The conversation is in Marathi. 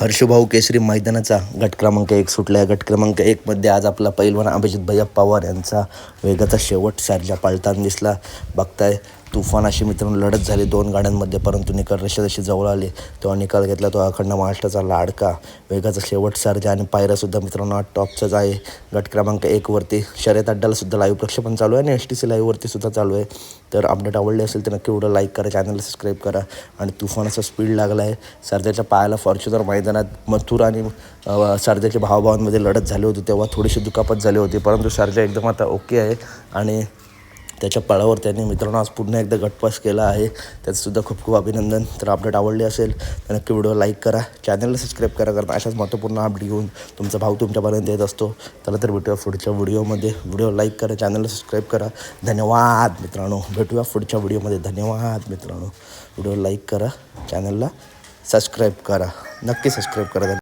हर्षभाऊ केसरी मैदानाचा गट क्रमांक एक सुटला आहे गट क्रमांक एकमध्ये आज आपला पैलवान अभिजित भैया पवार यांचा वेगाचा शेवट सारजा पाळताना दिसला. बघताय तुफान अशी मित्रांनो लढत झाली दोन गाड्यांमध्ये परंतु निकाल रेषा जवळ आली. तेव्हा निकाल घेतला तो अखंड महाराष्ट्राचा लाडका. वेगाचा शेवट सारजा आणि पायऱ्यासुद्धा मित्रांनो टॉपचाच आहे. गट क्रमांक एकवरती शर्यत अड्ड्यालासुद्धा लाईव्ह प्रक्षेपण चालू आहे आणि एस टी सी लाईव्हवरती सुद्धा चालू आहे. तर अपडेट आवडले असेल तर नक्की व्हिडिओ लाईक करा चॅनलला सबस्क्राईब करा आणि तुफानाचा स्पीड लागला आहे सरजाच्या पायाला फॉर्च्युनर मैदानात मथुर आणि अ, सरजाच्या भावाभावांमध्ये लढत झाली होती. तेव्हा थोडीशी दुखापत झाली होती परंतु सरजा एकदम आता ओके आहे. आणि त्याच्या पळावर त्यांनी मित्रांनो आज पुन्हा एकदा गटपास केला आहे. त्याचंसुद्धा खूप खूप अभिनंदन. तर अपडेट आवडले असेल तर नक्की व्हिडिओ लाईक करा. चॅनलला सबस्क्राईब करा कारण अशाच महत्त्वपूर्ण अपडेट घेऊन तुमचा भाऊ तुमच्यापर्यंत येत असतो. चला तर भेटूया पुढच्या व्हिडिओमध्ये. व्हिडिओ लाईक करा चॅनलला सबस्क्राईब करा. धन्यवाद मित्रांनो. भेटूया पुढच्या व्हिडिओमध्ये. धन्यवाद मित्रांनो. व्हिडिओ लाईक करा चॅनलला सबस्क्राईब करा. नक्की सबस्क्राईब करा.